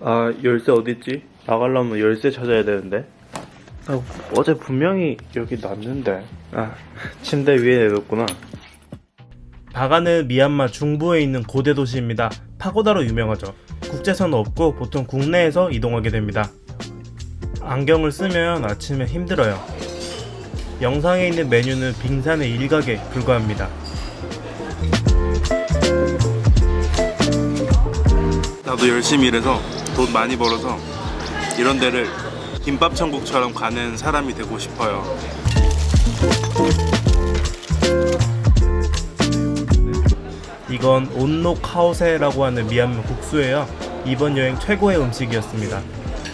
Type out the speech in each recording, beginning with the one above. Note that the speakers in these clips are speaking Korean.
아 열쇠 어딨지? 나가려면 열쇠 찾아야 되는데. 아, 어제 분명히 여기 놨는데. 아 침대 위에 내뒀구나. 바가는 미얀마 중부에 있는 고대 도시입니다. 파고다로 유명하죠. 국제선 없고 보통 국내에서 이동하게 됩니다. 안경을 쓰면 아침에 힘들어요. 영상에 있는 메뉴는 빙산의 일각에 불과합니다. 나도 열심히 일해서 돈 많이 벌어서 이런 데를 김밥 천국처럼 가는 사람이 되고 싶어요. 이건 온노 카오세라고 하는 미얀마 국수예요. 이번 여행 최고의 음식이었습니다.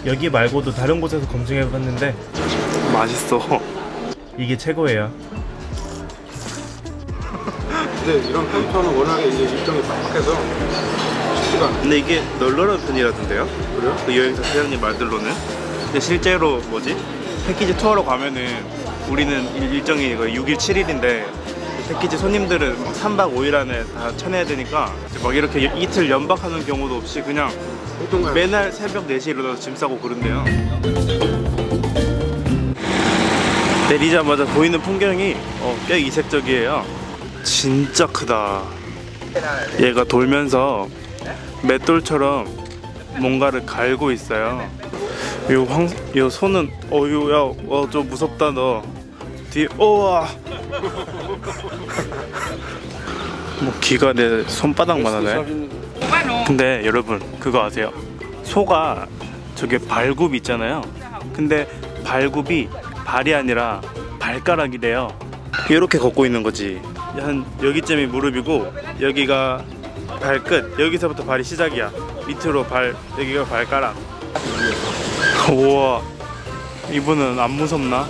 여기 말고도 다른 곳에서 검증해봤는데 맛있어. 이게 최고예요. 근데 이런 캠퍼는 워낙에 이제 일정이 빡빡해서 않아요. 근데 이게 널널한 편이라던데요? 그래요? 그 여행사 사장님 말들로는 근데 실제로 뭐지 패키지 투어로 가면은 우리는 일- 일정이 거의 6일 7일인데 패키지 손님들은 막 3박 5일 안에 다 쳐내야 되니까 이제 막 이렇게 이틀 연박하는 경우도 없이 그냥 보통 그냥 매날 새벽 4시에 일어나서 짐 싸고 그런데요 내리자마자 보이는 풍경이 어, 꽤 이색적이에요 진짜 크다 얘가 돌면서 맷돌처럼 뭔가를 갈고 있어요. 요 황, 요 손은 어유 야, 어, 좀 무섭다 너. 뒤, 오와. 뭐 귀가 내 손바닥만 하네. 근데 여러분 그거 아세요? 소가 저게 발굽 있잖아요. 근데 발굽이 발이 아니라 발가락이래요. 이렇게 걷고 있는 거지. 한 여기쯤이 무릎이고 여기가 발끝. 여기서부터 발이 시작이야. 밑으로 발 여기가 발가락. 우와. 이분은 안 무섭나?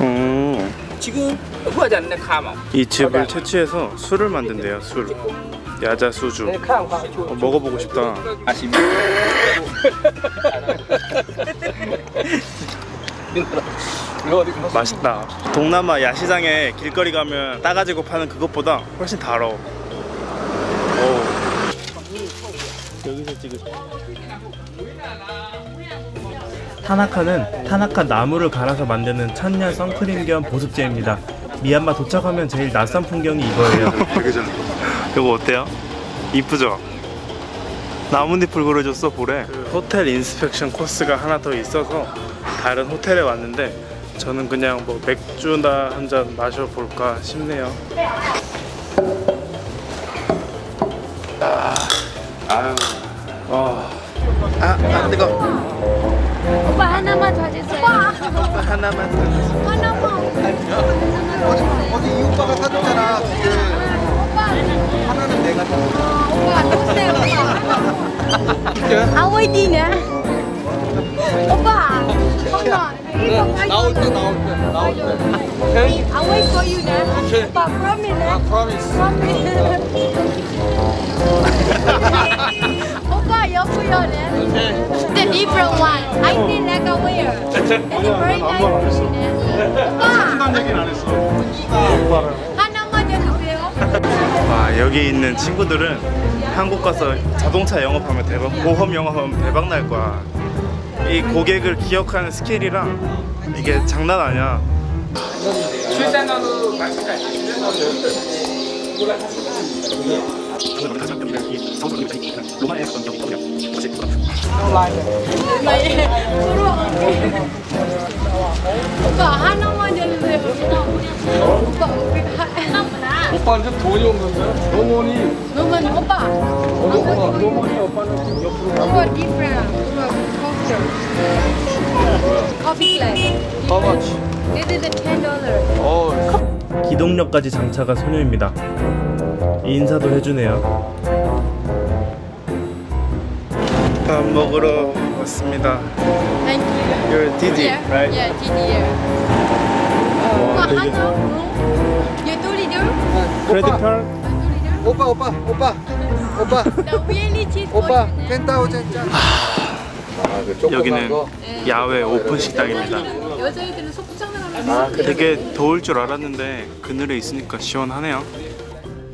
음, 지금 후하잖네 카마. 이 집을 채취해서 술을 만든대요 술. 야자 수주. 어, 먹어보고 싶다. 아시. 이거 어디? 맛있다 동남아 야시장에 길거리 가면 따가지고 파는 그것보다 훨씬 달어 오. 여기서 찍을 타나카는 타나카 나무를 갈아서 만드는 천년 선크림 겸 보습제입니다 미얀마 도착하면 제일 낯선 풍경이 이거예요. 이거 어때요? 이쁘죠? 나뭇잎을 그려줬어 볼에 호텔 인스펙션 코스가 하나 더 있어서 다른 호텔에 왔는데 저는 그냥 뭐 맥주나 한 잔 마셔볼까 싶네요 아유. 아, 아 뜨거 오빠 하나만 더 주세요. 오빠 하나만 더 하나만. 어제 이 오빠가 사줬잖아. 오빠 하나는 내가 사. 오빠 주세요. 오빠. 아 왜디냐? 오빠. 오빠. 이거 나올 때 나올 때 나올 때. 오케이. I wait for you now. Okay. 오빠 promise. 아 promise. 오빠 옆이요네. 오케이. The different one. I think like a wear. It's very nice. 오빠. 얘기는 안 했어. 하나만 주세요. 와 여기 있는 친구들은 한국 가서 자동차 영업하면 대박 보험 영업하면 대박 날 거야 이 고객을 기억하는 스킬이랑 이게 장난 아니야 출산하고 마찬가지. 네. 오빠 하나만 주세요. 오빠 우리 하나만. 오빠한테 돈이 없는데 어머니 너만 오빠. 오빠 어머니 오빠는 옆으로 오빠 different. 오빠 커피. 커피 glass. How much? This is ten dollar. 어. 기동력까지 장차가 소녀입니다 인사도 해주네요 밥 먹으러 왔습니다 Thank you. You're Didi, Yeah, right? yeah, Didier. 오빠 되게- 하나. You do it, 크레딧 카드? 오빠 오빠 오빠 오빠 오빠 you. 펜타우젠 짠. 아 그 조그만 여기는 거. 야외 오픈 식당입니다 여자애들은 속상을 하면 아. 되게 더울 줄 알았는데 그늘에 있으니까 시원하네요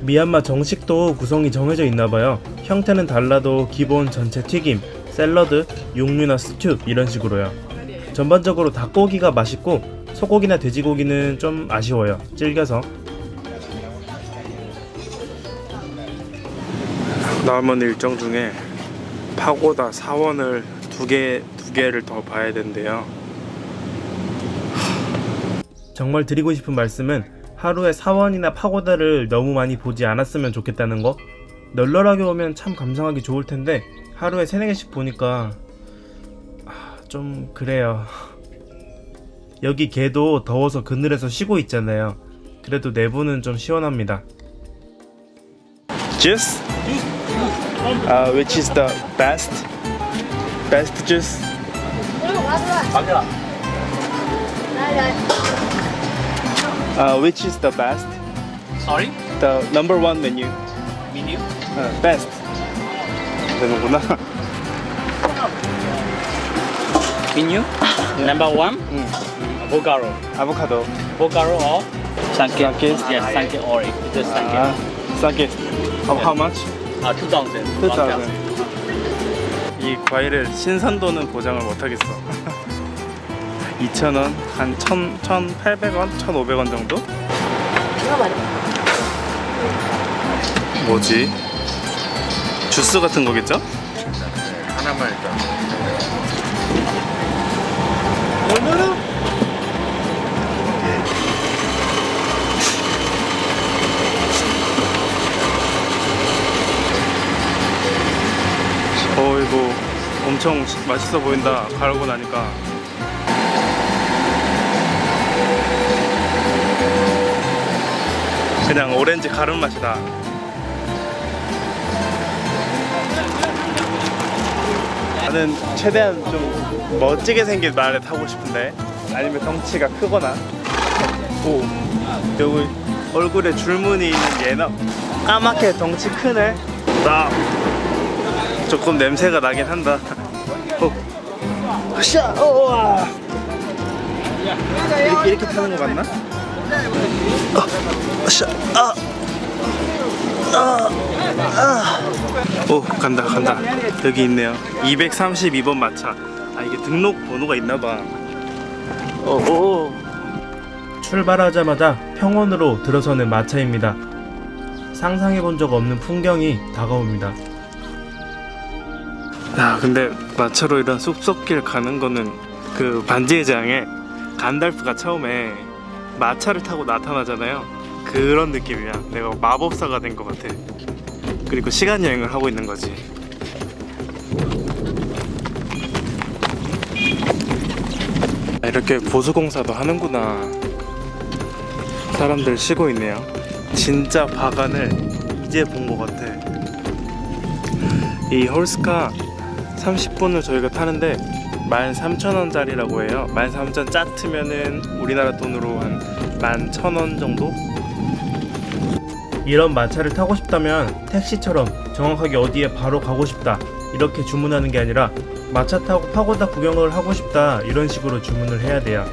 미얀마 정식도 구성이 정해져 있나봐요. 형태는 달라도 기본 전체 튀김, 샐러드, 육류나 스튜 이런 식으로요. 전반적으로 닭고기가 맛있고 소고기나 돼지고기는 좀 아쉬워요. 질겨서. 남은 일정 중에 파고다 사원을 두 개, 두 개를 더 봐야 된대요. 정말 드리고 싶은 말씀은 하루에 사원이나 파고다를 너무 많이 보지 않았으면 좋겠다는 거. 널널하게 오면 참 감상하기 좋을 텐데 하루에 세네 개씩 보니까 아, 좀 그래요. 여기 개도 더워서 그늘에서 쉬고 있잖아요. 그래도 내부는 좀 시원합니다. Juice? Uh, which is the best? Best juice? Uh, which is the best? Sorry? The number one menu. Menu? Uh, best. 되는구나. Menu? Number one? Bogaro. 아보카도. Bogaro or Sanke? Sanke? Yes, Sanke or it is Sanke. 아, 싸게. How, how much? Uh, 2000. 2,000. 이 과일을 신선도는 보장을 못하겠어. 2,000원, 한 1,000, 1,800원, 1,500원 정도? 뭐지? 주스 같은 거겠죠? 하나만 일단. 어이구 엄청 맛있어 보인다 가르고 나니까. 그냥 오렌지 가른 맛이다. 나는 최대한 좀 멋지게 생긴 말을 타고 싶은데 아니면 덩치가 크거나. 오 여기 얼굴에 줄무늬 있는 얘는 까맣게 덩치 크네. 나 조금 냄새가 나긴 한다. 어. 샤, 우와. 이렇게 이렇게 타는 거 맞나? 어, 샤, 아, 아, 아. 오 간다 간다. 여기 있네요. 232번 마차. 아 이게 등록 번호가 있나봐. 오, 오. 출발하자마자 평원으로 들어서는 마차입니다. 상상해 본 적 없는 풍경이 다가옵니다. 야 근데 마차로 이런 숲속길 가는 거는 그 반지의 제왕에 간달프가 처음에 마차를 타고 나타나잖아요. 그런 느낌이야. 내가 마법사가 된 것 같아. 그리고 시간 여행을 하고 있는 거지. 아, 이렇게 보수공사도 하는구나. 사람들 쉬고 있네요. 진짜 바간을 이제 본 것 같아. 이 홀스카 30분을 저희가 타는데 13,000원짜리라고 해요. 13,000 짜트면은 우리나라 돈으로 한 11,000원 정도? 이런 마차를 타고 싶다면 택시처럼 정확하게 어디에 바로 가고 싶다 이렇게 주문하는 게 아니라 마차 타고 파고다 구경을 하고 싶다 이런 식으로 주문을 해야 돼요.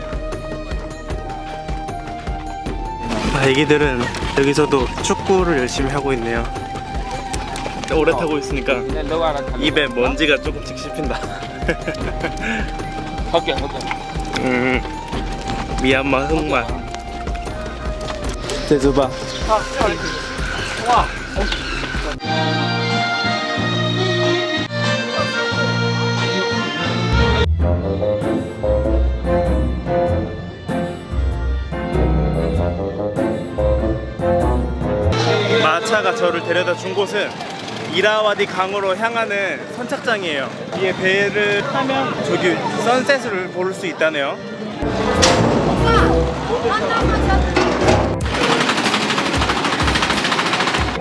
아, 애기들은 여기서도 축구를 열심히 하고 있네요. 오래 타고 있으니까 입에 먼지가 조금씩 씹힌다. 헛개 음, 미얀마 흑맛. 제주바. 마차가 저를 데려다 준 곳은 이라와디 강으로 향하는 선착장이에요. 이 배를 타면 저기 선셋을 볼 수 있다네요.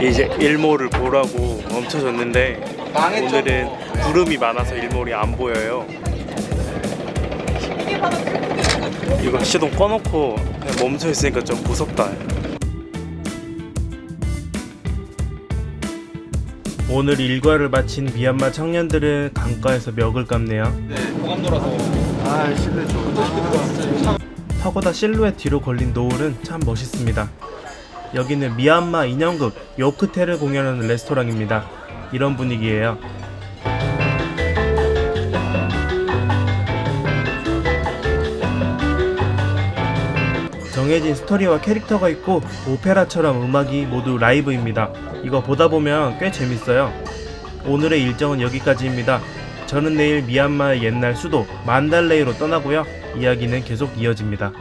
이제 일몰을 보라고 멈춰졌는데 오늘은 구름이 많아서 일몰이 안 보여요. 이거 시동 꺼놓고 그냥 멈춰 있으니까 좀 무섭다. 오늘 일과를 마친 미얀마 청년들은 강가에서 멱을 감네요. 호감 돌아서 아 실내 좋은데. 파고다 실루엣 뒤로 걸린 노을은 참 멋있습니다. 여기는 미얀마 인형극 요크테를 공연하는 레스토랑입니다. 이런 분위기예요. 정해진 스토리와 캐릭터가 있고 오페라처럼 음악이 모두 라이브입니다. 이거 보다 보면 꽤 재밌어요. 오늘의 일정은 여기까지입니다. 저는 내일 미얀마의 옛날 수도 만달레이로 떠나고요. 이야기는 계속 이어집니다.